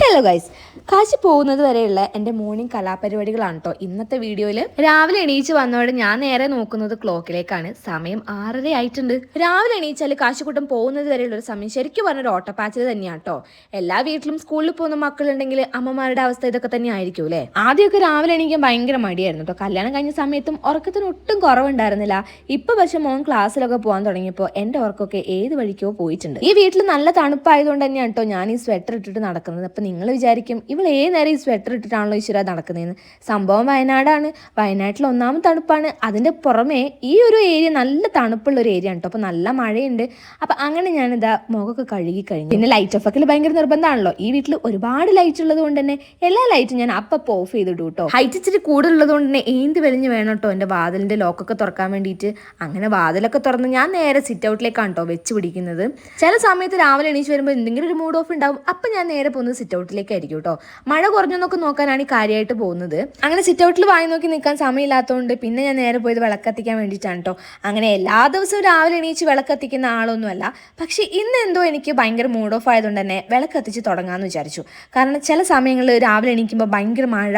Hello guys. Kashi പോകുന്നത് വരെയുള്ള എന്റെ മോർണിംഗ് കലാപരിപാടികളാണ് കേട്ടോ ഇന്നത്തെ വീഡിയോയിൽ രാവിലെ എണീച്ച് വന്നതോടെ ഞാൻ നേരെ നോക്കുന്നത് ക്ലോക്കിലേക്കാണ്. സമയം ആറര ആയിട്ടുണ്ട്. രാവിലെ എണീച്ചാൽ കാശിക്കൂട്ടം പോകുന്നത് വരെയുള്ള ഒരു സമയം ശരിക്കും പറഞ്ഞൊരു ഓട്ടപ്പാച്ചിൽ തന്നെയാണ് കേട്ടോ എല്ലാ വീട്ടിലും സ്കൂളിൽ പോകുന്ന മക്കളുണ്ടെങ്കിൽ അമ്മമാരുടെ അവസ്ഥ ഇതൊക്കെ തന്നെ ആയിരിക്കും അല്ലേ? ആദ്യമൊക്കെ രാവിലെ എണീക്കാൻ ഭയങ്കര മടിയായിരുന്നു കേട്ടോ കല്യാണം കഴിഞ്ഞ സമയത്തും ഉറക്കത്തിന് ഒട്ടും കുറവുണ്ടായിരുന്നില്ല. ഇപ്പൊ പക്ഷെ മോൻ ക്ലാസ്സിലൊക്കെ പോകാൻ തുടങ്ങിയപ്പോൾ എന്റെ ഉറക്കമൊക്കെ ഏത് വഴിക്കോ പോയിട്ടുണ്ട്. ഈ വീട്ടിൽ നല്ല തണുപ്പായതുകൊണ്ട് തന്നെയാണ് കേട്ടോ ഞാൻ ഈ സ്വെറ്റർ ഇട്ടിട്ട് നടക്കുന്നത്. അപ്പൊ നിങ്ങൾ വിചാരിക്കും ഇവൾ ഏത് നേരം ഈ സ്വെറ്റർ ഇട്ടിട്ടാണല്ലോ ഈശ്വര നടക്കുന്നതെന്ന്. സംഭവം വയനാടാണ്. വയനാട്ടിൽ ഒന്നാമത് തണുപ്പാണ്. അതിന്റെ പുറമേ ഈ ഒരു ഏരിയ നല്ല തണുപ്പുള്ള ഒരു ഏരിയ ആണ് കേട്ടോ അപ്പോൾ നല്ല മഴയുണ്ട്. അപ്പോൾ അങ്ങനെ ഞാനിതാ മുഖമൊക്കെ കഴുകി കഴിഞ്ഞു. പിന്നെ ലൈറ്റ് ഓഫ് ഒക്കെ ഭയങ്കര നിർബന്ധമാണല്ലോ ഈ വീട്ടിൽ ഒരുപാട് ലൈറ്റ് ഉള്ളത് കൊണ്ട് തന്നെ എല്ലാ ലൈറ്റും ഞാൻ അപ്പം ഓഫ് ചെയ്തിട്ടു കേട്ടോ ഹൈറ്റ് ഇച്ചിരി കൂടുതലുള്ളത് കൊണ്ട് തന്നെ ഏന്ത് വലിഞ്ഞ് വേണം കേട്ടോ എന്റെ വാതിലിന്റെ ലോക്കൊക്കെ തുറക്കാൻ വേണ്ടിയിട്ട് അങ്ങനെ വാതിലൊക്കെ തുറന്ന് ഞാൻ നേരെ സിറ്റ് ഔട്ടിലേക്കാണ് കേട്ടോ വെച്ച് പിടിക്കുന്നത്. ചില സമയത്ത് രാവിലെ എണീച്ച് വരുമ്പോൾ എന്തെങ്കിലും ഒരു മൂഡ് ഓഫ് ഉണ്ടാവും. അപ്പം ഞാൻ നേരെ പോകുന്നത് സിറ്റ് ഔട്ടിലേക്കായിരിക്കും കേട്ടോ. മഴ കുറഞ്ഞൊന്നൊക്കെ നോക്കാനാണ് ഈ കാര്യമായിട്ട് പോകുന്നത്. അങ്ങനെ സിറ്റ് ഔട്ടിൽ വായി നോക്കി നിൽക്കാൻ സമയമില്ലാത്തതുകൊണ്ട് പിന്നെ ഞാൻ നേരെ പോയത് വിളക്കത്തിക്കാൻ വേണ്ടിയിട്ടാണ് കേട്ടോ. അങ്ങനെ എല്ലാ ദിവസവും രാവിലെ എണീച്ച് വിളക്കത്തിക്കുന്ന ആളൊന്നുമല്ല. പക്ഷേ ഇന്ന് എന്തോ എനിക്ക് ഭയങ്കര മൂഡ് ഓഫ് ആയതുകൊണ്ട് തന്നെ വിളക്കത്തിച്ച് തുടങ്ങാമെന്ന് വിചാരിച്ചു. കാരണം ചില സമയങ്ങളിൽ രാവിലെ എണീക്കുമ്പോൾ ഭയങ്കര മഴ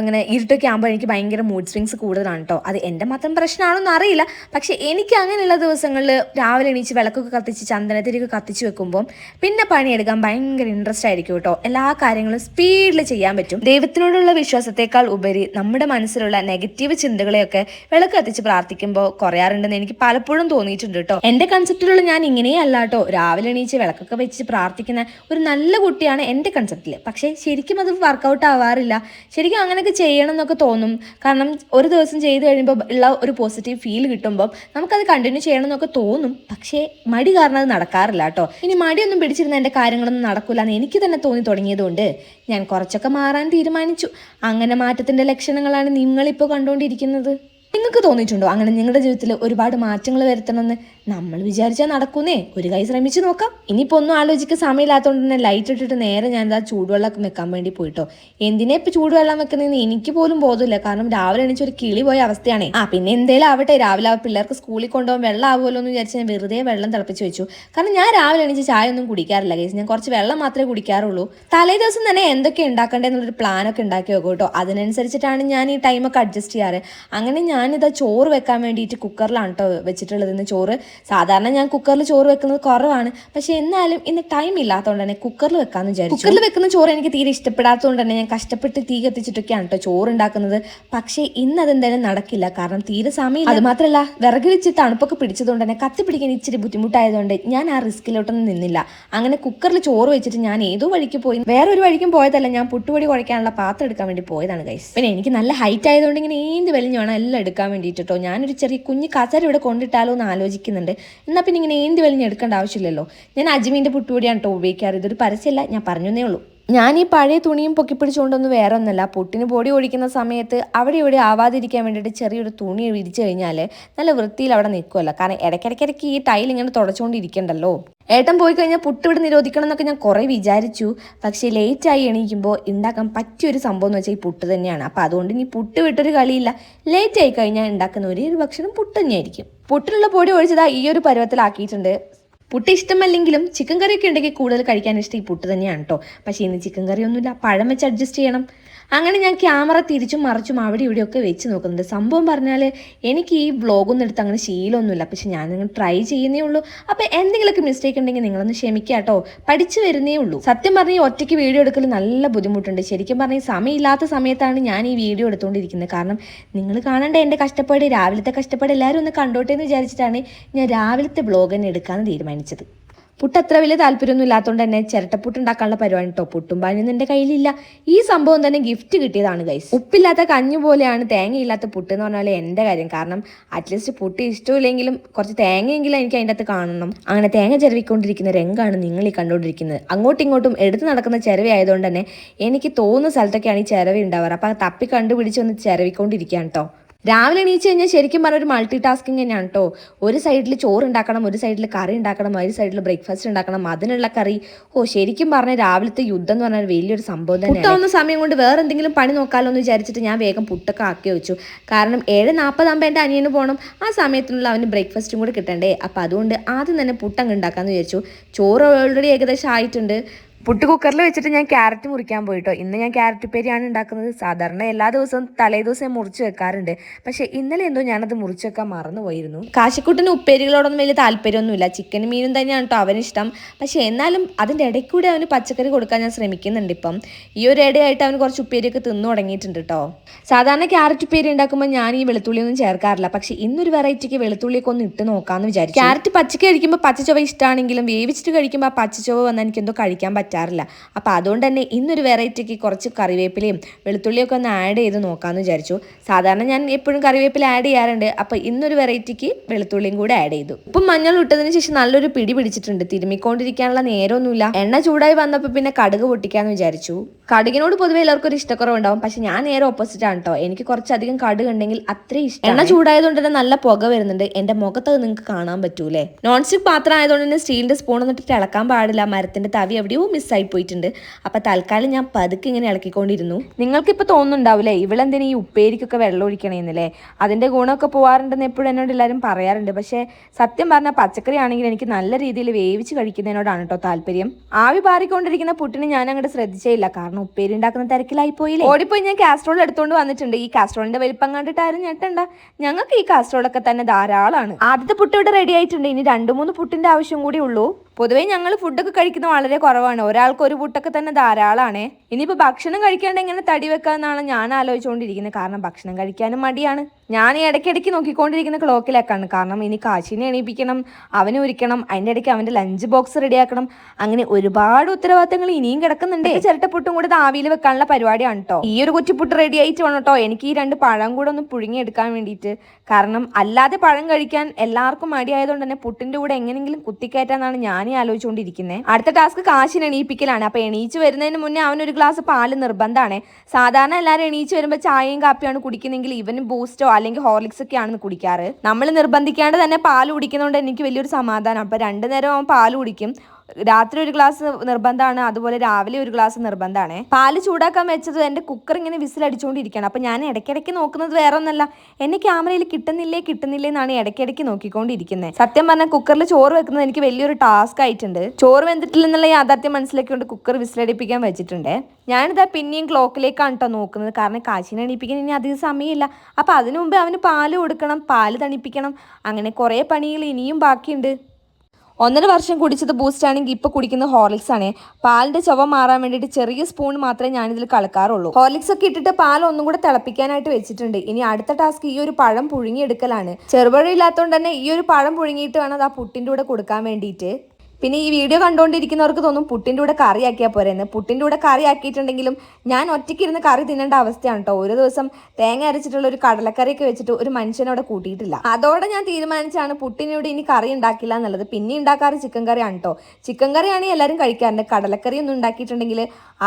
അങ്ങനെ ഇരുട്ടൊക്കെ ആകുമ്പോൾ എനിക്ക് ഭയങ്കര മൂഡ് സ്വിങ്സ് കൂടുതലാണ് കേട്ടോ. അത് എന്റെ മാത്രം പ്രശ്നമാണെന്ന് അറിയില്ല. പക്ഷേ എനിക്ക് അങ്ങനെയുള്ള ദിവസങ്ങളിൽ രാവിലെ എണീച്ച് വിളക്കൊക്കെ കത്തിച്ച് ചന്ദനത്തിരിക്ക് കത്തിച്ച് വെക്കുമ്പോൾ പിന്നെ പണിയെടുക്കാൻ ഭയങ്കര ഇൻട്രസ്റ്റ് ആയിരിക്കും കേട്ടോ. എല്ലാ കാര്യങ്ങളും സ്പീഡിൽ ചെയ്യാൻ പറ്റും. ദൈവത്തിനോടുള്ള വിശ്വാസത്തെക്കാൾ ഉപരി നമ്മുടെ മനസ്സിലുള്ള നെഗറ്റീവ് ചിന്തകളെയൊക്കെ വിളക്ക് കത്തിച്ച് പ്രാർത്ഥിക്കുമ്പോൾ കുറയാറുണ്ടെന്ന് എനിക്ക് പലപ്പോഴും തോന്നിയിട്ടുണ്ട് കേട്ടോ. എന്റെ കൺസെപ്റ്റിലുള്ള ഞാൻ ഇങ്ങനെയല്ല കേട്ടോ. രാവിലെ എണീച്ച് വിളക്കൊക്കെ വെച്ച് പ്രാർത്ഥിക്കുന്ന ഒരു നല്ല കുട്ടിയാണ് എന്റെ കൺസെപ്റ്റിൽ പക്ഷേ ശരിക്കും അത് വർക്കൗട്ട് ആവാറില്ല. ശരിക്കും അങ്ങനെയൊക്കെ ചെയ്യണം എന്നൊക്കെ തോന്നും. കാരണം ഒരു ദിവസം ചെയ്ത് കഴിയുമ്പോൾ ഉള്ള ഒരു പോസിറ്റീവ് ഫീൽ കിട്ടുമ്പോൾ നമുക്കത് കണ്ടിന്യൂ ചെയ്യണം എന്നൊക്കെ തോന്നും. പക്ഷേ മടി കാരണം അത് നടക്കാറില്ല കേട്ടോ. ഇനി മടിയൊന്നും പിടിച്ചിരുന്ന എന്റെ കാര്യങ്ങളൊന്നും നടക്കില്ല എന്ന് എനിക്ക് തന്നെ തോന്നി തുടങ്ങിയതുകൊണ്ട് ഞാൻ കുറച്ചൊക്കെ മാറാൻ തീരുമാനിച്ചു. അങ്ങനെ മാറ്റത്തിന്റെ ലക്ഷണങ്ങളാണ് നിങ്ങളിപ്പോൾ കണ്ടുകൊണ്ടിരിക്കുന്നത്. നിങ്ങൾക്ക് തോന്നിയിട്ടുണ്ടോ? അങ്ങനെ നിങ്ങളുടെ ജീവിതത്തിൽ ഒരുപാട് മാറ്റങ്ങൾ വരുത്തണമെന്ന് നമ്മൾ വിചാരിച്ചാൽ നടക്കുന്നേ. ഒരു കൈ ശ്രമിച്ചു നോക്കാം. ഇനിയിപ്പോൾ ഒന്നും ആലോചിക്കാൻ സമയമില്ലാത്തതുകൊണ്ട് തന്നെ ലൈറ്റ് ഇട്ടിട്ട് നേരെ ഞാൻ ആ ചൂടുവെള്ളം വെക്കാൻ വേണ്ടി പോയിട്ടോ. എന്തിനാ ഇപ്പം ചൂടുവെള്ളം വെക്കുന്നതെന്ന് എനിക്ക് പോലും ബോധമില്ല. കാരണം രാവിലെ എണീച്ച് ഒരു കിളി പോയ അവസ്ഥയാണ്. ആ പിന്നെ എന്തേലും ആവട്ടെ. രാവിലെ ആ പിള്ളേർക്ക് സ്കൂളിൽ കൊണ്ടുപോകാൻ വെള്ളം ആവുമല്ലോ എന്ന് വിചാരിച്ച് ഞാൻ വെറുതെ വെള്ളം തിളപ്പിച്ച് വെച്ചു. കാരണം ഞാൻ രാവിലെ എണീച്ച് ചായ ഒന്നും കുടിക്കാറില്ല കേസ് ഞാൻ കുറച്ച് വെള്ളം മാത്രമേ കുടിക്കാറുള്ളൂ. തലേ ദിവസം തന്നെ എന്തൊക്കെ ഉണ്ടാക്കണ്ടേന്നുള്ളൊരു പ്ലാനൊക്കെ ഉണ്ടാക്കി വെക്കും കേട്ടോ. അതിനനുസരിച്ചിട്ടാണ് ഞാൻ ഈ ടൈമൊക്കെ അഡ്ജസ്റ്റ് ചെയ്യാറ്. അങ്ങനെ ഞാനിതാ ചോറ് വെക്കാൻ വേണ്ടിയിട്ട് കുക്കറിലാണ് കേട്ടോ വെച്ചിട്ടുള്ളത് ഇന്ന് ചോറ്. സാധാരണ ഞാൻ കുക്കറിൽ ചോറ് വെക്കുന്നത് കുറവാണ്. പക്ഷേ എന്നാലും ഇന്ന് ടൈം ഇല്ലാത്തതുകൊണ്ട് തന്നെ കുക്കറിൽ വെക്കാമെന്ന് വിചാരിച്ചു. കുക്കറിൽ വെക്കുന്ന ചോറ് എനിക്ക് തീരെ ഇഷ്ടപ്പെടാത്തതുകൊണ്ട് തന്നെ ഞാൻ കഷ്ടപ്പെട്ട് തീ കത്തിച്ചിട്ടൊക്കെയാണ് കേട്ടോ ചോറ് ഉണ്ടാക്കുന്നത് പക്ഷേ ഇന്ന് അതെന്തായാലും നടക്കില്ല. കാരണം തീരെ സമയം അത് മാത്രമല്ല വിറക് വെച്ച് തണുപ്പൊക്കെ പിടിച്ചതുകൊണ്ട് തന്നെ കത്തി പിടിക്കാൻ ഇച്ചിരി ബുദ്ധിമുട്ടായതുകൊണ്ട് ഞാൻ ആ റിസ്കിലോട്ടൊന്നും നിന്നില്ല. അങ്ങനെ കുക്കറിൽ ചോറ് വെച്ചിട്ട് ഞാൻ ഏതോ വഴിക്ക് പോയി. വേറെ ഒരു വഴിക്കും പോയതല്ല. ഞാൻ പുട്ടുപൊടി കുഴയ്ക്കാനുള്ള പാത്രം എടുക്കാൻ വേണ്ടി പോയതാണ് ഗൈസ് പിന്നെ എനിക്ക് നല്ല ഹൈറ്റ് ആയതുകൊണ്ട് ഇങ്ങനെ ഏന്ത് വലിഞ്ഞു വേണം എല്ലാം എടുക്കാൻ വേണ്ടിയിട്ട് കേട്ടോ ഞാനൊരു ചെറിയ കുഞ്ഞ് കസര ഇവിടെ കൊണ്ടിട്ടാലോ എന്ന് ആലോചിക്കുന്നുണ്ട്. എന്നാൽ പിന്നെ ഇങ്ങനെ ഏന്ത് വലിഞ്ഞ് എടുക്കേണ്ട ആവശ്യമില്ലല്ലോ. ഞാൻ അജ്മീന്റെ പുട്ടുപൊടിയാണ് കേട്ടോ ഉപയോഗിക്കാറ്. ഇതൊരു പരസ്യമല്ല ഞാൻ പറഞ്ഞേ ഉള്ളൂ. ഞാൻ ഈ പഴയ തുണിയും പൊക്കി പിടിച്ചുകൊണ്ടൊന്നും വേറെ ഒന്നല്ല പൊട്ടിന് പൊടി ഒഴിക്കുന്ന സമയത്ത് അവിടെ ഇവിടെ ആവാതിരിക്കാൻ വേണ്ടിയിട്ട് ചെറിയൊരു തുണി വിരിച്ചു കഴിഞ്ഞാൽ നല്ല വൃത്തിയിൽ അവിടെ നിൽക്കുമല്ലോ കാരണം ഇടയ്ക്കിടയ്ക്കിടയ്ക്ക് ഈ ടൈൽ ഇങ്ങനെ തുടച്ചുകൊണ്ടിരിക്കണ്ടല്ലോ. ഏട്ടൻ പോയി കഴിഞ്ഞാൽ പുട്ട് ഇവിടെ നിരോധിക്കണം എന്നൊക്കെ ഞാൻ കുറേ വിചാരിച്ചു. പക്ഷേ ലേറ്റായി എണീക്കുമ്പോൾ ഉണ്ടാക്കാൻ പറ്റിയൊരു സംഭവം എന്ന് വെച്ചാൽ ഈ പുട്ട് തന്നെയാണ്. അപ്പോൾ അതുകൊണ്ട് ഇനി പുട്ട് വിട്ടൊരു കളിയില്ല. ലേറ്റ് ആയി കഴിഞ്ഞാൽ ഉണ്ടാക്കുന്ന ഒരേ ഒരു ഭക്ഷണം പുട്ട് തന്നെയായിരിക്കും. പുട്ടിനുള്ള പൊടി ഒഴിച്ചതാ ഈ ഒരു പരുവത്തിലാക്കിയിട്ടുണ്ട്. പുട്ട് ഇഷ്ടമല്ലെങ്കിലും ചിക്കൻ കറിയൊക്കെ ഉണ്ടെങ്കിൽ കൂടുതൽ കഴിക്കാൻ ഇഷ്ടം ഈ പുട്ട് തന്നെയാണ് കേട്ടോ പക്ഷേ ഇന്ന് ചിക്കൻ കറി ഒന്നുമില്ല. പഴം വെച്ച് അഡ്ജസ്റ്റ് ചെയ്യണം. അങ്ങനെ ഞാൻ ക്യാമറ തിരിച്ചും മറിച്ചും അവിടെ ഇവിടെയൊക്കെ വെച്ച് നോക്കുന്നുണ്ട്. സംഭവം പറഞ്ഞാൽ എനിക്ക് ഈ വ്ളോഗൊന്നും എടുത്ത് അങ്ങനെ ശീലമൊന്നുമില്ല. പക്ഷെ ഞാൻ നിങ്ങൾ ട്രൈ ചെയ്യുന്നേ ഉള്ളൂ. അപ്പോൾ എന്തെങ്കിലുമൊക്കെ മിസ്റ്റേക്ക് ഉണ്ടെങ്കിൽ നിങ്ങളൊന്ന് ക്ഷമിക്കുക കേട്ടോ. പഠിച്ചു വരുന്നേ ഉള്ളൂ. സത്യം പറഞ്ഞാൽ ഈ ഒറ്റയ്ക്ക് വീഡിയോ എടുക്കൽ നല്ല ബുദ്ധിമുട്ടുണ്ട്. ശരിക്കും പറഞ്ഞാൽ സമയമില്ലാത്ത സമയത്താണ് ഞാൻ ഈ വീഡിയോ എടുത്തുകൊണ്ടിരിക്കുന്നത്. കാരണം നിങ്ങൾ കാണേണ്ട എന്റെ കഷ്ടപ്പാട് രാവിലത്തെ കഷ്ടപ്പാട് എല്ലാവരും ഒന്ന് കണ്ടോട്ടെ എന്ന് വിചാരിച്ചിട്ടാണ് ഞാൻ രാവിലത്തെ ബ്ലോഗ് തന്നെ എടുക്കാമെന്ന് തീരുമാനിച്ചത്. പുട്ട് അത്ര വലിയ താല്പര്യമൊന്നും ഇല്ലാത്തതുകൊണ്ട് തന്നെ ചിരട്ടപ്പുട്ട് ഉണ്ടാക്കാനുള്ള പരിപാടി കേട്ടോ പുട്ടും പാനിയൊന്നും എന്റെ കയ്യിലില്ല. ഈ സംഭവം തന്നെ ഗിഫ്റ്റ് കിട്ടിയതാണ് ഗൈസ് ഉപ്പില്ലാത്ത കഞ്ഞു പോലെയാണ് തേങ്ങയില്ലാത്ത പുട്ട് എന്ന് പറഞ്ഞാൽ എന്റെ കാര്യം. കാരണം അറ്റ്ലീസ്റ്റ് പുട്ട് ഇഷ്ടമില്ലെങ്കിലും കുറച്ച് തേങ്ങയെങ്കിലും എനിക്ക് അതിന്റെ അകത്ത് കാണണം. അങ്ങനെ തേങ്ങ ചെരവിക്കൊണ്ടിരിക്കുന്ന രംഗമാണ് നിങ്ങൾ ഈ കണ്ടുകൊണ്ടിരിക്കുന്നത്. അങ്ങോട്ടും ഇങ്ങോട്ടും എടുത്ത് നടക്കുന്ന ചിരവയായതുകൊണ്ട് തന്നെ എനിക്ക് തോന്നുന്ന സ്ഥലത്തൊക്കെയാണ് ഈ ചിരവ ഉണ്ടാവാറ്. അപ്പം തപ്പി കണ്ടുപിടിച്ച് ഒന്ന് ചിരവിക്കൊണ്ടിരിക്കുകയാണ് കേട്ടോ രാവിലെ എണീച്ച് കഴിഞ്ഞാൽ ശരിക്കും പറഞ്ഞ ഒരു മൾട്ടി ടാസ്കിങ് തന്നെയാണ് കേട്ടോ ഒരു സൈഡിൽ ചോറ് ഉണ്ടാക്കണം ഒരു സൈഡിൽ കറി ഉണ്ടാക്കണം ഒരു സൈഡിൽ ബ്രേക്ക്ഫാസ്റ്റ് ഉണ്ടാക്കണം അതിനുള്ള കറി. ഓ ശരിക്കും പറഞ്ഞ രാവിലത്തെ യുദ്ധം എന്ന് പറഞ്ഞാൽ വലിയൊരു സംഭവം തന്നെ പുട്ടാവുന്ന സമയം കൊണ്ട് വേറെ എന്തെങ്കിലും പണി നോക്കാമല്ലോ എന്ന് വിചാരിച്ചിട്ട് ഞാൻ വേഗം പുട്ടൊക്കെ ആക്കി വെച്ചു. കാരണം ഏഴ് നാൽപ്പതാകുമ്പോൾ എന്റെ അനിയന് പോകണം ആ സമയത്തിനുള്ള അവന് ബ്രേക്ക്ഫാസ്റ്റും കൂടെ കിട്ടണ്ടേ. അപ്പോൾ അതുകൊണ്ട് ആദ്യം തന്നെ പുട്ടങ്ങ് ഉണ്ടാക്കാമെന്ന് വിചാരിച്ചു. ചോറ് ഓൾറെഡി ഏകദേശം ആയിട്ടുണ്ട്. പുട്ട് കുക്കറിൽ വെച്ചിട്ട് ഞാൻ ക്യാരറ്റ് മുറിക്കാൻ പോയിട്ടോ. ഇന്ന് ഞാൻ ക്യാരറ്റ് ഉപ്പേരിയാണ് ഉണ്ടാക്കുന്നത്. സാധാരണ എല്ലാ ദിവസവും തലേ ദിവസം ഞാൻ മുറിച്ച് വെക്കാറുണ്ട്. പക്ഷേ ഇന്നലെ എന്തോ ഞാനത് മുറിച്ച് വെക്കാൻ മറന്നു പോയിരുന്നു. കാശിക്കുട്ടിന് ഉപ്പേരികളോടൊന്നും വലിയ താല്പര്യമൊന്നുമില്ല. ചിക്കനും മീനും തന്നെയാണ് കേട്ടോ അവനിഷ്ടം. പക്ഷേ എന്നാലും അതിന്റെ ഇടയ്ക്ക് കൂടി അവന് പച്ചക്കറി കൊടുക്കാൻ ഞാൻ ശ്രമിക്കുന്നുണ്ട് ഇപ്പം. ഈ ഒരു ഇടയായിട്ട് അവന് കുറച്ച് ഉപ്പേരിയൊക്കെ തിന്നു തുടങ്ങിയിട്ടുണ്ട് കേട്ടോ സാധാരണ ക്യാരറ്റ് ഉപ്പേരി ഉണ്ടാക്കുമ്പോൾ ഞാൻ ഈ വെളുത്തുള്ളിയൊന്നും ചേർക്കാറില്ല. പക്ഷേ ഇന്നൊരു വെറൈറ്റിക്ക് വെളുത്തുള്ളിയൊക്കെ ഒന്ന് ഇട്ട് നോക്കാമെന്ന് വിചാരിച്ചു. ക്യാരറ്റ് പച്ചക്ക് കഴിക്കുമ്പോൾ പച്ചച്ചുവ ഇഷ്ടമാണെങ്കിലും വേവിച്ചിട്ട് കഴിക്കുമ്പോൾ ആ പച്ചച്ചുവ വന്നാൽ എനിക്ക് എന്തോ കഴിക്കാൻ പറ്റാറില്ല. അപ്പോൾ അതുകൊണ്ട് തന്നെ ഇന്നൊരു വെറൈറ്റിക്ക് കുറച്ച് കറിവേപ്പിലയും വെളുത്തുള്ളിയൊക്കെ ഒന്ന് ആഡ് ചെയ്ത് നോക്കാമെന്ന് വിചാരിച്ചു. സാധാരണ ഞാൻ എപ്പോഴും കറിവേപ്പില ആഡ് ചെയ്യാറുണ്ട്. അപ്പോൾ ഇന്നൊരു വെറൈറ്റിക്ക് വെളുത്തുള്ളിയും കൂടെ ആഡ് ചെയ്തു. ഇപ്പം മഞ്ഞൾ ഇട്ടതിന് ശേഷം നല്ലൊരു പിടി പിടിച്ചിട്ടുണ്ട്. തിരുമ്മിക്കൊണ്ടിരിക്കാനുള്ള നേരമൊന്നുമില്ല എണ്ണ ചൂടായി വന്നപ്പോൾ പിന്നെ കടുക് പൊട്ടിക്കാന്ന് വിചാരിച്ചു. കടുകിനോട് പൊതുവേ എല്ലാവർക്കും ഒരു ഇഷ്ടക്കുറവുണ്ടാവും. പക്ഷെ ഞാൻ നേരെ ഓപ്പോസിറ്റ് ആണ് കേട്ടോ എനിക്ക് കുറച്ചധികം കടുക് ഉണ്ടെങ്കിൽ അത്രയും ഇഷ്ടം എണ്ണ ചൂടായതുകൊണ്ട് തന്നെ നല്ല പുക വരുന്നുണ്ട്. എന്റെ മുഖത്ത് നിങ്ങൾക്ക് കാണാൻ പറ്റൂലേ? നോൺ സ്റ്റിക് പാത്രം ആയതുകൊണ്ട് തന്നെ സ്റ്റീലിന്റെ സ്പൂൺ എന്നിട്ട് ഇളക്കാൻ പാടില്ല. മരത്തിന്റെ തവി എവിടെയോ മിസ്സായി പോയിട്ടുണ്ട്. അപ്പൊ തൽക്കാലം ഞാൻ പതുക്കെ ഇങ്ങനെ ഇളക്കിക്കൊണ്ടിരുന്നു. നിങ്ങൾക്കിപ്പോൾ തോന്നുന്നുണ്ടാവില്ലേ? ഇവളെന്തിനാ ഈ ഉപ്പേരിക്കൊക്കെ വെള്ളം ഒഴിക്കണേന്നല്ലേ? അതിന്റെ ഗുണമൊക്കെ പോവാറുണ്ടെന്ന് എപ്പോഴും എന്നോട് എല്ലാവരും പറയാറുണ്ട്. പക്ഷേ സത്യം പറഞ്ഞാൽ പച്ചക്കറി ആണെങ്കിൽ എനിക്ക് നല്ല രീതിയിൽ വേവിച്ച് കഴിക്കുന്നതിനോടാണ് കേട്ടോ താല്പര്യം. ആവി പാറിക്കൊണ്ടിരിക്കുന്ന പുട്ടിന് ഞാൻ അങ്ങോട്ട് ശ്രദ്ധിച്ചേയില്ല. കാരണം ഉപ്പേരി ഉണ്ടാക്കുന്ന തിരക്കിലായി പോയില്ലേ? ഓടിപ്പോയി ഞാൻ കാസ്ട്രോൾ എടുത്തുകൊണ്ട് വന്നിട്ടുണ്ട്. ഈ കാസ്ട്രോളിന്റെ വലിപ്പം കണ്ടിട്ടാരും ഞെട്ടണ്ട. ഞങ്ങൾക്ക് ഈ കാസ്ട്രോളൊക്കെ തന്നെ ധാരാളമാണ് ആദ്യത്തെ പുട്ട് ഇവിടെ റെഡി ആയിട്ടുണ്ട്. ഇനി രണ്ട് മൂന്ന് പുട്ടിന്റെ ആവശ്യം കൂടി ഉള്ളൂ. പൊതുവേ ഞങ്ങൾ ഫുഡൊക്കെ കഴിക്കുന്നത് വളരെ കുറവാണ്. ഒരാൾക്ക് ഒരു പുട്ടൊക്കെ തന്നെ ധാരാളമാണ് ഇനിയിപ്പോൾ ഭക്ഷണം കഴിക്കാണ്ട് എങ്ങനെ തടി വെക്കാമെന്നാണ് ഞാൻ ആലോചിച്ചുകൊണ്ടിരിക്കുന്നത് കാരണം ഭക്ഷണം കഴിക്കാനും മടിയാണ്. ഞാൻ ഈ ഇടയ്ക്കിടയ്ക്ക് നോക്കിക്കൊണ്ടിരിക്കുന്ന ക്ലോക്കിലേക്കാണ് കാരണം ഇനി കാശിനെ എണീപ്പിക്കണം അവനെ ഒരുക്കണം അതിന്റെ ഇടയ്ക്ക് അവന്റെ ലഞ്ച് ബോക്സ് റെഡിയാക്കണം അങ്ങനെ ഒരുപാട് ഉത്തരവാദിത്തങ്ങൾ ഇനിയും കിടക്കുന്നുണ്ട്. ചിരട്ടപ്പുട്ടും കൂടെ ദാവിയിൽ വെക്കാനുള്ള പരിപാടിയാണ് കേട്ടോ ഈ ഒരു കുറ്റിപ്പുട്ട് റെഡി ആയിട്ട് വേണം കേട്ടോ എനിക്ക് ഈ രണ്ട് പഴം കൂടെ ഒന്ന് പുഴുങ്ങിയെടുക്കാൻ വേണ്ടിയിട്ട്. കാരണം അല്ലാതെ പഴം കഴിക്കാൻ എല്ലാവർക്കും മടിയായതുകൊണ്ട് തന്നെ പുട്ടിന്റെ കൂടെ എങ്ങനെയെങ്കിലും കുത്തിക്കയറ്റാന്നാണ് ഞാൻ ഈ ആലോചിച്ചുകൊണ്ടിരിക്കുന്നത് അടുത്ത ടാസ്ക് കാശിനെ എണീപ്പിക്കലാണ്. അപ്പോൾ എണീച്ച് വരുന്നതിന് മുന്നേ അവനൊരു ഗ്ലാസ് പാൽ നിർബന്ധമാണ്. സാധാരണ എല്ലാവരും എണീച്ച് വരുമ്പോൾ ചായയും കാപ്പിയാണ് കുടിക്കുന്നെങ്കിൽ ഇവനും ബൂസ്റ്റോ അല്ലെങ്കിൽ ഹോർലിക്സ് ഒക്കെ ആണെന്ന് കുടിക്കാറ്. നമ്മൾ നിർബന്ധിക്കാണ്ട് തന്നെ പാൽ കുടിക്കുന്നതുകൊണ്ട് എനിക്ക് വലിയൊരു സമാധാനം. അപ്പോൾ രണ്ടു നേരം പാൽ കുടിക്കും. രാത്രി ഒരു ഗ്ലാസ് നിർബന്ധമാണ് അതുപോലെ രാവിലെ ഒരു ഗ്ലാസ് നിർബന്ധമാണ് പാൽ ചൂടാക്കാൻ വെച്ചത് എന്റെ കുക്കർ ഇങ്ങനെ വിസിലടിച്ചുകൊണ്ടിരിക്കുകയാണ് അപ്പോൾ ഞാൻ ഇടയ്ക്കിടയ്ക്ക് നോക്കുന്നത് വേറെ ഒന്നല്ല എന്നെ ക്യാമറയിൽ കിട്ടുന്നില്ലേ കിട്ടുന്നില്ലേ എന്നാണ് ഇടയ്ക്കിടയ്ക്ക് നോക്കിക്കൊണ്ടിരിക്കുന്നത്. സത്യം പറഞ്ഞാൽ കുക്കറിൽ ചോറ് വെക്കുന്നത് എനിക്ക് വലിയൊരു ടാസ്ക് ആയിട്ടുണ്ട്. ചോറ് വെന്തിട്ടില്ലെന്നുള്ള യാഥാർത്ഥ്യം മനസ്സിലാക്കിക്കൊണ്ട് കുക്കർ വിസിലടിപ്പിക്കാൻ വെച്ചിട്ടുണ്ട്. ഞാനിതാ പിന്നെയും ക്ലോക്കിലേക്കാണ് കേട്ടോ നോക്കുന്നത്. കാരണം കാശിനെ എണീപ്പിക്കാൻ ഇനി അധികം സമയമില്ല. അപ്പോൾ അതിനു മുമ്പ് അവന് പാൽ കൊടുക്കണം പാൽ തണിപ്പിക്കണം. അങ്ങനെ കുറേ പണികൾ ഇനിയും ബാക്കിയുണ്ട്. ഒന്നര വർഷം കുടിച്ചത് ബൂസ്റ്റ് ആണെങ്കിൽ ഇപ്പൊ കുടിക്കുന്ന ഹോർലിക്സ് ആണ്. പാലിന്റെ ചുവ മാറാൻ വേണ്ടിയിട്ട് ചെറിയ സ്പൂൺ മാത്രമേ ഞാൻ ഞാനിതിൽ കളക്കാറുള്ളൂ ഹോർലിക്സ് ഒക്കെ ഇട്ടിട്ട് പാൽ ഒന്നും കൂടെ തിളപ്പിക്കാനായിട്ട് വെച്ചിട്ടുണ്ട്. ഇനി അടുത്ത ടാസ്ക് ഈ ഒരു പഴം പുഴുങ്ങിയെടുക്കലാണ്. ചെറുപഴം ഇല്ലാത്തതുകൊണ്ട് തന്നെ ഈ ഒരു പഴം പുഴുങ്ങിയിട്ട് വേണം അത് ആ പുട്ടിന്റെ കൂടെ കൊടുക്കാൻ വേണ്ടിയിട്ട്. പിന്നെ ഈ വീഡിയോ കണ്ടുകൊണ്ടിരിക്കുന്നവർക്ക് തോന്നും പുട്ടിന്റെ കൂടെ കറി ആക്കിയാൽ പോരെന്ന് പുട്ടിന്റെ കൂടെ കറി ആക്കിയിട്ടുണ്ടെങ്കിലും ഞാൻ ഒറ്റയ്ക്ക് ഇരുന്ന് കറി തിന്നേണ്ട അവസ്ഥയാണ് കേട്ടോ ഒരു ദിവസം തേങ്ങ അരച്ചിട്ടുള്ള ഒരു കടലക്കറിയൊക്കെ വെച്ചിട്ട് ഒരു മനുഷ്യനോടെ കൂട്ടിയിട്ടില്ല. അതോടെ ഞാൻ തീരുമാനിച്ചാണ് പുട്ടിനോട് ഇനി കറി ഉണ്ടാക്കില്ല എന്നുള്ളത്. പിന്നെ ഉണ്ടാക്കാറ് ചിക്കൻ കറിയാണ് കേട്ടോ ചിക്കൻ കറിയാണെങ്കിൽ എല്ലാവരും കഴിക്കാറുണ്ട്. കടലക്കറി ഒന്നും ഉണ്ടാക്കിയിട്ടുണ്ടെങ്കിൽ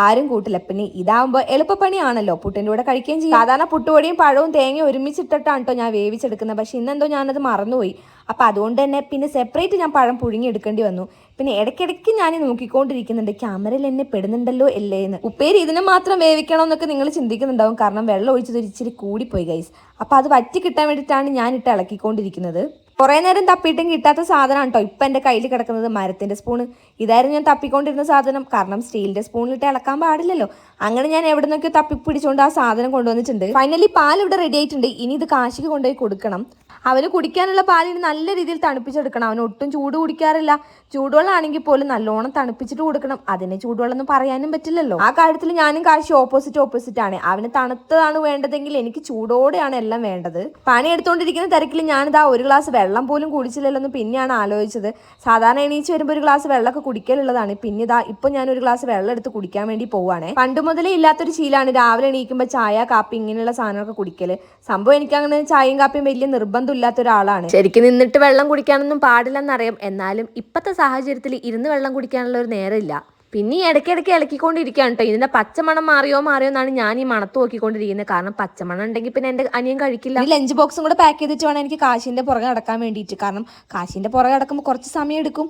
ആരും കൂട്ടില്ല. പിന്നെ ഇതാവുമ്പോൾ എളുപ്പപ്പണിയാണല്ലോ. പുട്ടിന്റെ കൂടെ കഴിക്കുകയും ചെയ്യും. സാധാരണ പുട്ടുപൊടിയും പഴവും തേങ്ങയും ഒരുമിച്ചിട്ടിട്ടാണ് കേട്ടോ ഞാൻ വേവിച്ചെടുക്കുന്നത്. പക്ഷെ ഇന്നെന്തോ ഞാനത് മറന്നുപോയി. അപ്പം അതുകൊണ്ട് തന്നെ പിന്നെ സെപ്പറേറ്റ് ഞാൻ പഴം പുഴുങ്ങിയെടുക്കേണ്ടി വന്നു. പിന്നെ ഇടയ്ക്കിടയ്ക്ക് ഞാൻ നോക്കിക്കൊണ്ടിരിക്കുന്നുണ്ട് ക്യാമറയിൽ എന്നെ പെടുന്നുണ്ടല്ലോ അല്ലേ? എന്ന്. ഉപ്പേരി ഇതിനെ മാത്രം വേവിക്കണം എന്നൊക്കെ നിങ്ങൾ ചിന്തിക്കുന്നുണ്ടാവും. കാരണം വെള്ളം ഒഴിച്ചത് ഇച്ചിരി കൂടിപ്പോയി ഗൈസ് അപ്പോൾ അത് വറ്റി കിട്ടാൻ വേണ്ടിയിട്ടാണ് ഞാൻ ഇട്ട് ഇളക്കിക്കൊണ്ടിരിക്കുന്നത്. കുറേ നേരം തപ്പിയിട്ടും കിട്ടാത്ത സാധനം കേട്ടോ ഇപ്പം എന്റെ കയ്യിൽ കിടക്കുന്നത് മരത്തിന്റെ സ്പൂണ് ഇതായിരുന്നു ഞാൻ തപ്പിക്കൊണ്ടിരുന്ന സാധനം. കാരണം സ്റ്റീലിന്റെ സ്പൂണിലിട്ട് ഇളക്കാൻ പാടില്ലല്ലോ. അങ്ങനെ ഞാൻ എവിടെ നിന്നൊക്കെയോ തപ്പി പിടിച്ചുകൊണ്ട് ആ സാധനം കൊണ്ടുവന്നിട്ടുണ്ട്. ഫൈനലി പാൽ ഇവിടെ റെഡി ആയിട്ടുണ്ട്. ഇനി ഇത് കാശിക്ക് കൊണ്ടുപോയി കൊടുക്കണം. അവന് കുടിക്കാനുള്ള പാലിന് നല്ല രീതിയിൽ തണുപ്പിച്ചെടുക്കണം. അവന് ഒട്ടും ചൂട് കുടിക്കാറില്ല. ചൂടുവെള്ളമാണെങ്കിൽ പോലും നല്ലോണം തണുപ്പിച്ചിട്ട് കൊടുക്കണം. അതിനെ ചൂടുവെള്ളം പറയാനും പറ്റില്ലല്ലോ. ആ കാര്യത്തിൽ ഞാനും കാശി ഓപ്പോസിറ്റ് ഓപ്പോസിറ്റ് ആണ്. അവന് തണുത്തതാണ് വേണ്ടതെങ്കിൽ എനിക്ക് ചൂടോടെയാണ് എല്ലാം വേണ്ടത്. പണി എടുത്തുകൊണ്ടിരിക്കുന്ന തിരക്കിൽ ഞാനിതാ ഒരു ഗ്ലാസ് വെള്ളം പോലും കുടിച്ചില്ലല്ലോ എന്ന് പിന്നെയാണ് ആലോചിച്ചത്. സാധാരണ എണീച്ച് വരുമ്പോൾ ഒരു ഗ്ലാസ് വെള്ളമൊക്കെ കുടിക്കലുള്ളതാണ്. പിന്നെ ഇതാ ഇപ്പൊ ഞാൻ ഒരു ഗ്ലാസ് വെള്ളം എടുത്ത് കുടിക്കാൻ വേണ്ടി പോവാണ്. പണ്ട് മുതലേ ഇല്ലാത്തൊരു ശീലമാണ് രാവിലെ എണീക്കുമ്പോൾ ചായ കാപ്പി ഇങ്ങനെയുള്ള സാധനമൊക്കെ കുടിക്കൽ. സംഭവം എനിക്ക് അങ്ങനെ ചായയും കാപ്പിയും വലിയ നിർബന്ധമില്ലാത്ത ഒരാളാണ്. ശരിക്കും നിന്നിട്ട് വെള്ളം കുടിക്കാനൊന്നും പാടില്ലെന്നറിയാം. എന്നാലും ഇപ്പോഴത്തെ സാഹചര്യത്തിൽ ഇരുന്ന് വെള്ളം കുടിക്കാനുള്ള ഒരു നേരമില്ല. പിന്നെ ഈ ഇടയ്ക്കിടയ്ക്ക് ഇളക്കിക്കൊണ്ടിരിക്കുകയാണ് കേട്ടോ. ഇതിന്റെ പച്ചമണം മാറിയോ മാറിയോ എന്നാണ് ഞാൻ ഈ മണത്ത് നോക്കിക്കൊണ്ടിരിക്കുന്നത്. കാരണം പച്ചമണം ഉണ്ടെങ്കിൽ പിന്നെ എന്റെ അനിയൻ കഴിക്കില്ല. ഈ ലഞ്ച് ബോക്സും കൂടെ പാക്ക് ചെയ്തിട്ട് വേണം എനിക്ക് കാശിന്റെ പുറകെ നടക്കാൻ വേണ്ടിയിട്ട്. കാരണം കാശിന്റെ പുറകെ നടക്കുമ്പോൾ കുറച്ച് സമയം എടുക്കും.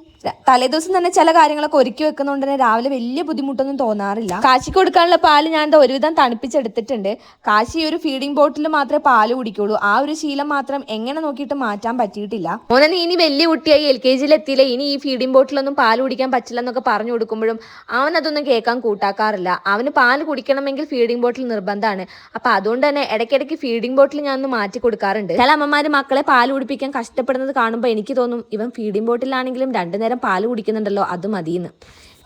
തലേദിവസം തന്നെ ചില കാര്യങ്ങളൊക്കെ ഒരുക്കി വെക്കുന്നതുകൊണ്ട് തന്നെ രാവിലെ വലിയ ബുദ്ധിമുട്ടൊന്നും തോന്നാറില്ല. കാശിക്ക് കൊടുക്കാനുള്ള പാൽ ഞാൻ എന്താ ഒരുവിധം തണുപ്പിച്ചെടുത്തിട്ടുണ്ട്. കാശി ഒരു ഫീഡിംഗ് ബോട്ടിൽ മാത്രമേ പാൽ കുടിക്കുള്ളൂ. ആ ഒരു ശീലം മാത്രം എങ്ങനെ നോക്കിയിട്ട് മാറ്റാൻ പറ്റിയിട്ടില്ല. മോനെ ഇനി വലിയ കുട്ടിയായി എൽ കെ ജിയിൽ എത്തിയില്ല? ഇനി ഈ ഫീഡിംഗ് ബോട്ടിലൊന്നും പാൽ കുടിക്കാൻ പറ്റില്ല എന്നൊക്കെ പറഞ്ഞു കൊടുക്കുമ്പോഴും അവൻ അതൊന്നും കേൾക്കാൻ കൂട്ടാക്കാറില്ല. അവന് പാൽ കുടിക്കണമെങ്കിൽ ഫീഡിംഗ് ബോട്ടിൽ നിർബന്ധമാണ്. അപ്പൊ അതുകൊണ്ട് തന്നെ ഇടയ്ക്കിടയ്ക്ക് ഫീഡിംഗ് ബോട്ടിൽ ഞാൻ ഒന്ന് മാറ്റി കൊടുക്കാറുണ്ട്. ചില അമ്മമാര് മക്കളെ പാൽ കുടിപ്പിക്കാൻ കഷ്ടപ്പെടുന്നത് കാണുമ്പോൾ എനിക്ക് തോന്നും ഇവൻ ഫീഡിംഗ് ബോട്ടിലാണെങ്കിലും രണ്ടു നേരം പാൽ കുടിക്കുന്നുണ്ടല്ലോ അത് മതിയെന്ന്.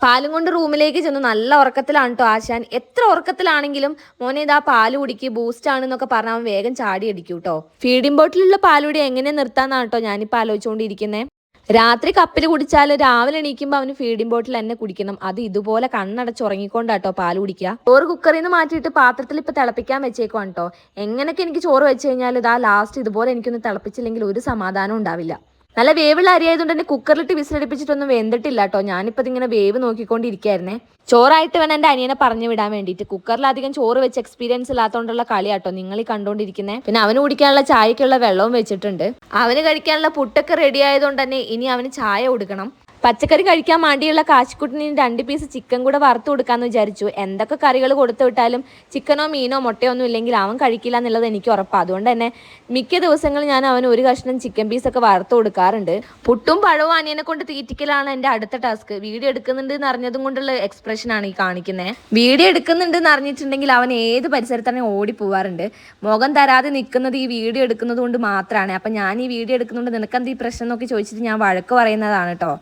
പാലും കൊണ്ട് റൂമിലേക്ക് ചെന്നു നല്ല ഉറക്കത്തിലാണ് കേട്ടോ ആശാൻ. എത്ര ഉറക്കത്തിലാണെങ്കിലും മോനെ ഇതാ പാൽ കുടിക്ക് ബൂസ്റ്റ് ആണെന്നൊക്കെ പറഞ്ഞ് അവൻ വേഗം ചാടി അടിക്കും കേട്ടോ ഫീഡിംഗ് ബോട്ടിലുള്ള പാലുകൂടി എങ്ങനെ നിർത്താന്നാണ് കേട്ടോ ഞാനിപ്പോൾ ആലോചിച്ചുകൊണ്ടിരിക്കുന്നത് രാത്രി കപ്പിൽ കുടിച്ചാൽ രാവിലെ എണീക്കുമ്പോൾ അവന് ഫീഡിംഗ് ബോട്ടിൽ തന്നെ കുടിക്കണം. അത് ഇതുപോലെ കണ്ണടച്ച് ഉറങ്ങിക്കൊണ്ടാട്ടോ പാൽ കുടിക്കുക. ചോറ് കുക്കറിൽ നിന്ന് മാറ്റിയിട്ട് പാത്രത്തിൽ ഇപ്പൊ തിളപ്പിക്കാൻ വെച്ചേക്കുവാണ് കേട്ടോ എങ്ങനെയൊക്കെ എനിക്ക് ചോറ് വെച്ച് കഴിഞ്ഞാൽ ഇതാ ലാസ്റ്റ് ഇതുപോലെ എനിക്കൊന്ന് തിളപ്പിച്ചില്ലെങ്കിൽ ഒരു സമാധാനം ഉണ്ടാവില്ല. നല്ല വേവുള്ള അരിയായതുകൊണ്ട് തന്നെ കുക്കറിലിട്ട് വിസിലടിപ്പിച്ചിട്ടൊന്നും വെന്തിട്ടില്ല കേട്ടോ. ഞാനിപ്പോൾ ഇതിങ്ങനെ വേവ് നോക്കിക്കൊണ്ടിരിക്കുകയായിരുന്നേ ചോറായിട്ട് വേണം എന്റെ അനിയനെ പറഞ്ഞു വിടാൻ വേണ്ടിയിട്ട്. കുക്കറിലധികം ചോറ് വെച്ച് എക്സ്പീരിയൻസ് ഇല്ലാത്തതുകൊണ്ടുള്ള കളിയാട്ടോ നിങ്ങൾ ഈ കണ്ടുകൊണ്ടിരിക്കുന്നത് പിന്നെ അവന് കുടിക്കാനുള്ള ചായക്കുള്ള വെള്ളവും വെച്ചിട്ടുണ്ട്. അവന് കഴിക്കാനുള്ള പുട്ടൊക്കെ റെഡി ആയതുകൊണ്ട് തന്നെ ഇനി അവന് ചായ കൊടുക്കണം. പച്ചക്കറി കഴിക്കാൻ വേണ്ടിയുള്ള കാശിക്കുട്ടിന് രണ്ട് പീസ് ചിക്കൻ കൂടെ വറുത്ത് കൊടുക്കാന്ന് വിചാരിച്ചു. എന്തൊക്കെ കറികൾ കൊടുത്തു വിട്ടാലും ചിക്കനോ മീനോ മുട്ടയോ ഒന്നും ഇല്ലെങ്കിൽ അവൻ കഴിക്കില്ല എന്നുള്ളത് എനിക്ക് ഉറപ്പാണ് അതുകൊണ്ട് തന്നെ മിക്ക ദിവസങ്ങളും ഞാൻ അവന് ഒരു കഷ്ണം ചിക്കൻ പീസൊക്കെ വറുത്ത് കൊടുക്കാറുണ്ട്. പുട്ടും പഴവും അനിയനെ കൊണ്ട് തീറ്റിക്കലാണ് എന്റെ അടുത്ത ടാസ്ക് വീഡിയോ എടുക്കുന്നുണ്ട് എന്ന് അറിഞ്ഞതും കൊണ്ടുള്ള എക്സ്പ്രഷനാണ് ഈ കാണിക്കുന്നത് വീഡിയോ എടുക്കുന്നുണ്ട് എന്ന് അറിഞ്ഞിട്ടുണ്ടെങ്കിൽ അവൻ ഏത് പരിസരത്താണ് ഓടി പോവാറുണ്ട്? മുഖം തരാതെ നിൽക്കുന്നത് ഈ വീഡിയോ എടുക്കുന്നത് കൊണ്ട് മാത്രമാണ് അപ്പം ഞാൻ ഈ വീഡിയോ എടുക്കുന്നുണ്ട് നിനക്കെന്ത് ഈ പ്രശ്നം എന്നൊക്കെ ചോദിച്ചിട്ട് ഞാൻ വഴക്ക് പറയുന്നതാണ് കേട്ടോ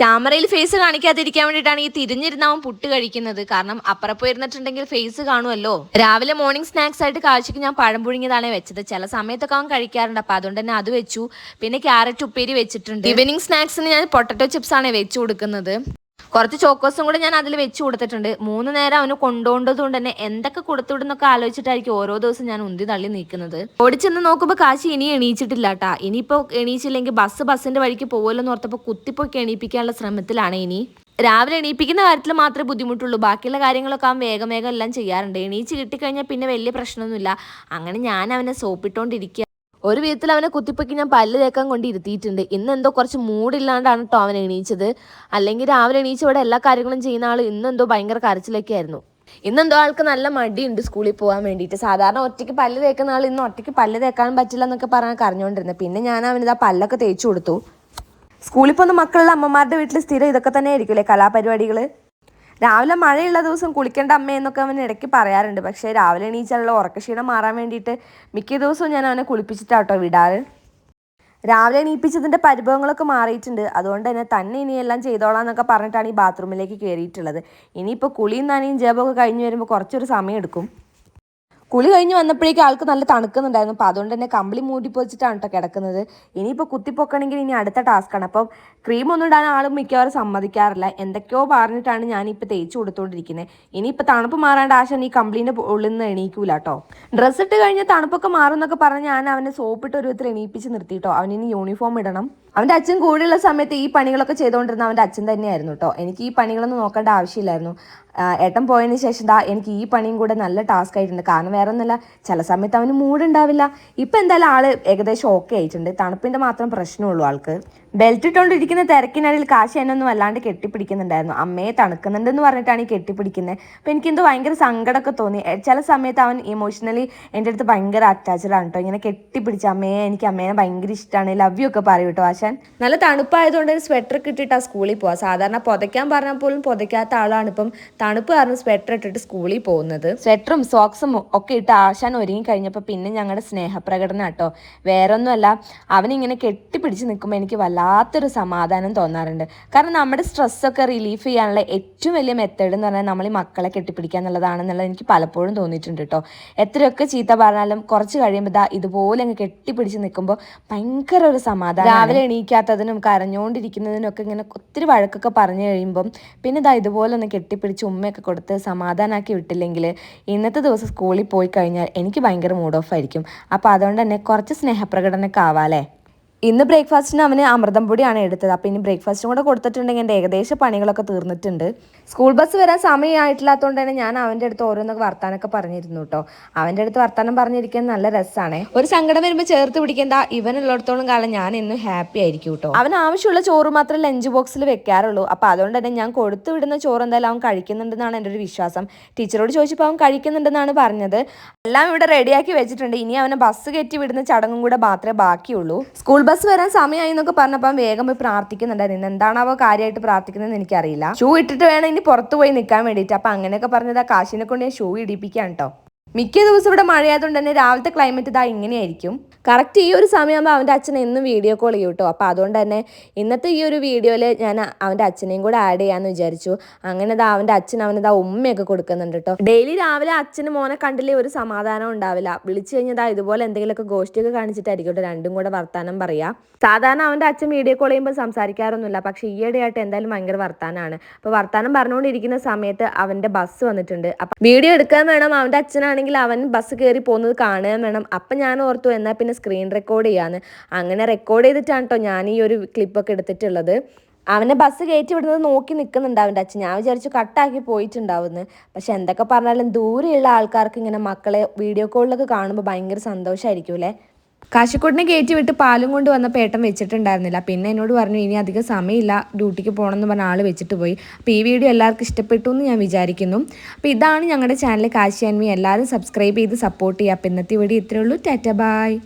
ക്യാമറയിൽ ഫേസ് കാണിക്കാതിരിക്കാൻ വേണ്ടിയിട്ടാണ് ഈ തിരിഞ്ഞിരുന്നാവും പുട്ട് കഴിക്കുന്നത്. കാരണം അപ്പുറപ്പ് ഇരുന്നിട്ടുണ്ടെങ്കിൽ ഫേസ് കാണുമല്ലോ. രാവിലെ മോർണിംഗ് സ്നാക്സ് ആയിട്ട് കാഴ്ചക്ക് ഞാൻ പഴം പുഴുങ്ങിയതാണ് വെച്ചത്. ചില സമയത്തൊക്കെ അവൻ കഴിക്കാറുണ്ട്. അപ്പൊ അതുകൊണ്ട് തന്നെ അത് വെച്ചു. പിന്നെ ക്യാരറ്റ് ഉപ്പേരി വെച്ചിട്ടുണ്ട്. ഈവനിങ് സ്നാക്സിന് ഞാൻ പൊട്ടറ്റോ ചിപ്സ് ആണ് വെച്ചു കൊടുക്കുന്നത്. കുറച്ച് ചോക്കോസും കൂടെ ഞാൻ അതിൽ വെച്ച് കൊടുത്തിട്ടുണ്ട്. മൂന്ന് നേരം അവന് കൊണ്ടുപോകേണ്ടത് കൊണ്ട് തന്നെ എന്തൊക്കെ കൊടുത്തുവിടുന്നൊക്കെ ആലോചിച്ചിട്ടായിരിക്കും ഓരോ ദിവസം ഞാൻ ഉന്തി തള്ളി നിൽക്കുന്നത്. ഓടിച്ചെന്ന് നോക്കുമ്പോൾ കാശി ഇനി എണീച്ചിട്ടില്ല കേട്ടാ ഇനിയിപ്പോൾ എണീച്ചില്ലെങ്കിൽ ബസ് ബസ്സിന്റെ വഴിക്ക് പോകുമല്ലോ എന്ന് ഓർത്തപ്പോൾ കുത്തിപ്പൊക്കെ എണീപ്പിക്കാനുള്ള ശ്രമത്തിലാണ് ഇനി. രാവിലെ എണീപ്പിക്കുന്ന കാര്യത്തിൽ മാത്രമേ ബുദ്ധിമുട്ടുള്ളൂ. ബാക്കിയുള്ള കാര്യങ്ങളൊക്കെ അവൻ വേഗം വേഗം എല്ലാം ചെയ്യാറുണ്ട്. എണീച്ച് കിട്ടിക്കഴിഞ്ഞാൽ പിന്നെ വലിയ പ്രശ്നമൊന്നുമില്ല. അങ്ങനെ ഞാൻ അവനെ സോപ്പിട്ടോണ്ടിരിക്കുക ഒരു വിധത്തിൽ അവനെ കുത്തിപ്പൊക്കി ഞാൻ പല്ല് തേക്കാൻ കൊണ്ട് ഇരുത്തിയിട്ടുണ്ട്. ഇന്ന് എന്തോ കുറച്ച് മൂടില്ലാണ്ടാണ് കേട്ടോ അവൻ എണീച്ചത്. അല്ലെങ്കിൽ രാവിലെ എണീച്ച് ഇവിടെ എല്ലാ കാര്യങ്ങളും ചെയ്യുന്ന ആൾ ഇന്നെന്തോ ഭയങ്കര കരച്ചിലൊക്കെ ആയിരുന്നു ഇന്നെന്തോ ആൾക്ക് നല്ല മടിയുണ്ട് സ്കൂളിൽ പോകാൻ വേണ്ടിയിട്ട്. സാധാരണ ഒറ്റയ്ക്ക് പല്ല് തേക്കുന്ന ആൾ ഇന്ന് ഒറ്റയ്ക്ക് പല്ല് തേക്കാൻ പറ്റില്ല എന്നൊക്കെ പറഞ്ഞാൽ കരഞ്ഞുകൊണ്ടിരുന്നത് പിന്നെ ഞാൻ അവനിതാ പല്ലൊക്കെ തേച്ചു കൊടുത്തു. സ്കൂളിൽ പോകുന്ന മക്കളുടെ അമ്മമാരുടെ വീട്ടിൽ സ്ഥിരം ഇതൊക്കെ തന്നെ ആയിരിക്കുമല്ലേ കലാപരിപാടികൾ രാവിലെ മഴയുള്ള ദിവസം കുളിക്കേണ്ട അമ്മയെന്നൊക്കെ അവൻ ഇടയ്ക്ക് പറയാറുണ്ട്. പക്ഷേ രാവിലെ എണീച്ചാലുള്ള ഉറക്കക്ഷീണം മാറാൻ വേണ്ടിയിട്ട് മിക്ക ദിവസവും ഞാൻ അവനെ കുളിപ്പിച്ചിട്ടാട്ടോ വിടാറ്. രാവിലെ എണീപ്പിച്ചതിന്റെ പരിഭവങ്ങളൊക്കെ മാറിയിട്ടുണ്ട്. അതുകൊണ്ട് തന്നെ തന്നെ ഇനിയെല്ലാം ചെയ്തോളാം എന്നൊക്കെ പറഞ്ഞിട്ടാണ് ഈ ബാത്റൂമിലേക്ക് കയറിയിട്ടുള്ളത്. ഇനിയിപ്പോൾ കുളിയും നനയും ജപമൊക്കെ കഴിഞ്ഞ് വരുമ്പോൾ കുറച്ചൊരു സമയം എടുക്കും കുളി കഴിഞ്ഞ് വന്നപ്പോഴേക്കും ആൾക്ക് നല്ല തണുക്കുന്നുണ്ടായിരുന്നു. അപ്പോൾ അതുകൊണ്ട് തന്നെ കമ്പിളി മൂടി പൊച്ചിട്ടാണ് കേട്ടോ കിടക്കുന്നത്. ഇനിയിപ്പോൾ കുത്തിപ്പൊക്കണമെങ്കിൽ ഇനി അടുത്ത ടാസ്ക്കാണ് അപ്പം ക്രീം ഒന്നും ഇടാൻ ആൾ മിക്കവാറും സമ്മതിക്കാറില്ല. എന്തൊക്കെയോ പറഞ്ഞിട്ടാണ് ഞാനിപ്പോൾ തേച്ച് കൊടുത്തുകൊണ്ടിരിക്കുന്നത് ഇനിയിപ്പോൾ തണുപ്പ് മാറാണ്ട് ആശാൻ ഈ കമ്പിളിന്റെ ഉള്ളിൽ നിന്ന് എണീക്കൂല കേട്ടോ ഡ്രസ്സ് ഇട്ട് കഴിഞ്ഞാൽ തണുപ്പൊക്കെ മാറും എന്നൊക്കെ പറഞ്ഞ് ഞാൻ അവനെ സോപ്പിട്ട് ഒരു വിധത്തിൽ എണീപ്പിച്ച് നിർത്തിയിട്ടോ അവനിനി യൂണിഫോം ഇടണം. അവന്റെ അച്ഛൻ കൂടെയുള്ള സമയത്ത് ഈ പണികളൊക്കെ ചെയ്തുകൊണ്ടിരുന്ന അവന്റെ അച്ഛൻ തന്നെയായിരുന്നു കേട്ടോ എനിക്ക് ഈ പണികളൊന്നും നോക്കേണ്ട ആവശ്യമില്ലായിരുന്നു. ഏട്ടൻ പോയതിന് ശേഷം ദാ എനിക്ക് ഈ പണിയും കൂടെ നല്ല ടാസ്ക് ആയിട്ടുണ്ട്. കാരണം വേറെ ഒന്നുമില്ല ചില സമയത്ത് അവന് മൂടുണ്ടാവില്ല ഇപ്പം എന്തായാലും ആൾ ഏകദേശം ഓക്കെ ആയിട്ടുണ്ട്. തണുപ്പിന്റെ മാത്രം പ്രശ്നമുള്ളൂ ആൾക്ക്. ബെൽറ്റ് ഇട്ടുകൊണ്ടിരിക്കുന്ന തിരക്കിനിടയിൽ കാശി എന്നെ ഒന്നും വല്ലാണ്ട് കെട്ടിപ്പിടിക്കുന്നുണ്ടായിരുന്നു. അമ്മയെ തണുക്കുന്നുണ്ടെന്ന് പറഞ്ഞിട്ടാണ് ഈ കെട്ടിപ്പിടിക്കുന്നത് അപ്പം എനിക്കെന്തോ ഭയങ്കര സങ്കടമൊക്കെ തോന്നി. ചില സമയത്ത് അവൻ ഇമോഷണലി എന്റെ അടുത്ത് ഭയങ്കര അറ്റാച്ച്ഡ് ആണ് കേട്ടോ ഇങ്ങനെ കെട്ടിപ്പിടിച്ച അമ്മയെ എനിക്ക് അമ്മേനെ ഭയങ്കര ഇഷ്ടമാണ് ലവ് യു ഒക്കെ പറയും കേട്ടോ ആശാൻ. നല്ല തണുപ്പായതുകൊണ്ട് ഒരു സ്വെറ്റർ ഇട്ടിട്ട് ആ സ്കൂളിൽ പോവാം. സാധാരണ പുതയ്ക്കാൻ പറഞ്ഞാൽ പോലും പുതയ്ക്കാത്ത ആളാണ് ഇപ്പം തണുപ്പ് കാരണം സ്വെറ്റർ ഇട്ടിട്ട് സ്കൂളിൽ പോകുന്നത്. സ്വെറ്ററും സോക്സും ഒക്കെ ഇട്ട് ആശാൻ ഒരുങ്ങി കഴിഞ്ഞപ്പോൾ പിന്നെ ഞങ്ങളുടെ സ്നേഹപ്രകടനം കേട്ടോ വേറെ ഒന്നുമല്ല അവനിങ്ങനെ കെട്ടിപ്പിടിച്ച് നിൽക്കുമ്പോൾ എനിക്ക് വല്ലാത്തൊരു സമാധാനം തോന്നാറുണ്ട്. കാരണം നമ്മുടെ സ്ട്രെസ്സൊക്കെ റിലീഫ് ചെയ്യാനുള്ള ഏറ്റവും വലിയ മെത്തേഡ് എന്ന് പറഞ്ഞാൽ നമ്മൾ ഈ മക്കളെ കെട്ടിപ്പിടിക്കുക എന്നുള്ളതാണെന്നുള്ളത് എനിക്ക് പലപ്പോഴും തോന്നിയിട്ടുണ്ട് കേട്ടോ. എത്രയൊക്കെ ചീത്ത പറഞ്ഞാലും കുറച്ച് കഴിയുമ്പോൾ ഇതാ ഇതുപോലെ അങ്ങ് കെട്ടിപ്പിടിച്ച് നിൽക്കുമ്പോൾ ഭയങ്കര ഒരു സമാധാനം രാവിലെ എണീക്കാത്തതിനും കരഞ്ഞുകൊണ്ടിരിക്കുന്നതിനും ഒക്കെ ഇങ്ങനെ ഒത്തിരി വഴക്കൊക്കെ പറഞ്ഞു കഴിയുമ്പം പിന്നെ ഇതാ ഇതുപോലെ ഒന്ന് കെട്ടിപ്പിടിച്ച് ഉമ്മയൊക്കെ കൊടുത്ത് സമാധാനമാക്കി വിട്ടില്ലെങ്കിൽ ഇന്നത്തെ ദിവസം സ്കൂളിൽ പോയി കഴിഞ്ഞാൽ എനിക്ക് ഭയങ്കര മൂഡ് ഓഫ് ആയിരിക്കും. അപ്പോൾ അതുകൊണ്ട് തന്നെ കുറച്ച് സ്നേഹപ്രകടനമൊക്കെ ആവാല്ലേ ഇന്ന് ബ്രേക്ക്ഫാസ്റ്റിന് അവന് അമൃതം പൊടിയാണ് എടുത്തത്. അപ്പോൾ ഇനി ബ്രേക്ക്ഫാസ്റ്റും കൂടെ കൊടുത്തിട്ടുണ്ടെങ്കിൽ എന്റെ ഏകദേശം പണികളൊക്കെ തീർന്നിട്ടുണ്ട്. സ്കൂൾ ബസ് വരാൻ സമയമായിട്ടില്ലാത്തതുകൊണ്ട് തന്നെ ഞാൻ അവന്റെ അടുത്ത് ഓരോന്നൊക്കെ വർത്താനൊക്കെ പറഞ്ഞിരുന്നു കേട്ടോ അവന്റെ അടുത്ത് വർത്താനം പറഞ്ഞിരിക്കാൻ നല്ല രസമാണ് ഒരു സങ്കടം വരുമ്പോൾ ചേർത്ത് പിടിക്കേണ്ട ഇവനുള്ളിടത്തോളം കാലം ഞാൻ എന്നും ഹാപ്പി ആയിരിക്കും കേട്ടോ അവൻ ആവശ്യമുള്ള ചോറ് മാത്രം ലഞ്ച് ബോക്സിൽ വെക്കാറുള്ളൂ. അപ്പോൾ അതുകൊണ്ട് തന്നെ ഞാൻ കൊടുത്തു വിടുന്ന ചോറ് എന്തായാലും അവൻ കഴിക്കുന്നുണ്ടെന്നാണ് എന്റെ ഒരു വിശ്വാസം. ടീച്ചറോട് ചോദിച്ചപ്പോൾ അവൻ കഴിക്കുന്നുണ്ടെന്നാണ് പറഞ്ഞത്. എല്ലാം ഇവിടെ റെഡിയാക്കി വെച്ചിട്ടുണ്ട്. ഇനി അവനെ ബസ് കയറ്റി വിടുന്ന ചടങ്ങും കൂടെ മാത്രമേ ബാക്കിയുള്ളൂ. സ്കൂൾ ബസ് വരാൻ സമയമായി എന്നൊക്കെ പറഞ്ഞപ്പോൾ വേഗം പോയി പ്രാർത്ഥിക്കുന്നുണ്ടായിരുന്നു. എന്താണാവോ കാര്യമായിട്ട് പ്രാർത്ഥിക്കുന്നതെന്ന് എനിക്കറിയില്ല. ഷൂ ഇട്ടിട്ട് വേണം ഇനി പുറത്തു പോയി നിൽക്കാൻ വേണ്ടിയിട്ട്. അപ്പം അങ്ങനെയൊക്കെ പറഞ്ഞത് ആ കാശിനെ കൊണ്ട് ഞാൻ ഷൂ ഇടിപ്പിക്കാം കേട്ടോ മിക്ക ദിവസം ഇവിടെ മഴയായതുകൊണ്ട് തന്നെ രാവിലത്തെ ക്ലൈമറ്റ് ഇതാ ഇങ്ങനെയായിരിക്കും. കറക്റ്റ് ഈ ഒരു സമയമാകുമ്പോൾ അവന്റെ അച്ഛനെ എന്നും വീഡിയോ കോൾ ചെയ്യും കേട്ടോ അപ്പോൾ അതുകൊണ്ട് തന്നെ ഇന്നത്തെ ഈ ഒരു വീഡിയോയിൽ ഞാൻ അവന്റെ അച്ഛനെയും കൂടെ ആഡ് ചെയ്യാമെന്ന് വിചാരിച്ചു. അങ്ങനെ ഇതാ അവന്റെ അച്ഛൻ അവനതാ ഉമ്മയൊക്കെ കൊടുക്കുന്നുണ്ട് കേട്ടോ ഡെയിലി രാവിലെ അച്ഛന് മോനെ കണ്ടില്ലേ ഒരു സമാധാനം ഉണ്ടാവില്ല. വിളിച്ചു കഴിഞ്ഞാൽ ഇതുപോലെ എന്തെങ്കിലുമൊക്കെ ഗോഷ്ടിയൊക്കെ കാണിച്ചിട്ടായിരിക്കും കേട്ടോ രണ്ടും കൂടെ വർത്താനം പറയാം. സാധാരണ അവന്റെ അച്ഛൻ വീഡിയോ കോൾ ചെയ്യുമ്പോൾ സംസാരിക്കാറൊന്നുമില്ല. പക്ഷേ ഈയിടെയായിട്ട് എന്തായാലും ഭയങ്കര വർത്താനമാണ് അപ്പോൾ വർത്താനം പറഞ്ഞുകൊണ്ടിരിക്കുന്ന സമയത്ത് അവന്റെ ബസ് വന്നിട്ടുണ്ട്. അപ്പം വീഡിയോ എടുക്കാൻ വേണം അവന്റെ അച്ഛനാണെങ്കിൽ. അവൻ ബസ് കയറി പോകുന്നത് കാണുകയും വേണം. അപ്പം ഞാൻ ഓർത്തു എന്നാൽ പിന്നെ സ്ക്രീൻ റെക്കോർഡ് ചെയ്യാന്ന്. അങ്ങനെ റെക്കോർഡ് ചെയ്തിട്ടാണ് കേട്ടോ ഞാൻ ഈ ഒരു ക്ലിപ്പൊക്കെ എടുത്തിട്ടുള്ളത്. അവനെ ബസ് കയറ്റി വിടുന്നത് നോക്കി നിൽക്കുന്നുണ്ട് അവന്റെ അച്ഛൻ. ഞാൻ വിചാരിച്ചു കട്ടാക്കി പോയിട്ടുണ്ടാവുമെന്ന് പക്ഷെ എന്തൊക്കെ പറഞ്ഞാലും ദൂരെയുള്ള ആൾക്കാർക്ക് ഇങ്ങനെ മക്കളെ വീഡിയോ കോളിലൊക്കെ കാണുമ്പോൾ ഭയങ്കര സന്തോഷമായിരിക്കും അല്ലേ? കാശിക്കോട്ടിനെ കയറ്റി വിട്ട് പാലും കൊണ്ട് വന്നപ്പോൾ ഏട്ടൻ വെച്ചിട്ടുണ്ടായിരുന്നില്ല. പിന്നെ എന്നോട് പറഞ്ഞു ഇനി അധികം സമയമില്ല ഡ്യൂട്ടിക്ക് പോകണം എന്ന് പറഞ്ഞ ആൾ വെച്ചിട്ട് പോയി. അപ്പോൾ ഈ വീഡിയോ എല്ലാവർക്കും ഇഷ്ടപ്പെട്ടു എന്ന് ഞാൻ വിചാരിക്കുന്നു. അപ്പോൾ ഇതാണ് ഞങ്ങളുടെ ചാനൽ കാശി അൻവി എല്ലാവരും സബ്സ്ക്രൈബ് ചെയ്ത് സപ്പോർട്ട് ചെയ്യുക. അപ്പോൾ ഇന്നത്തെ വീഡിയോ ഇത്രയേ ഉള്ളൂ. ടാറ്റ ബായ്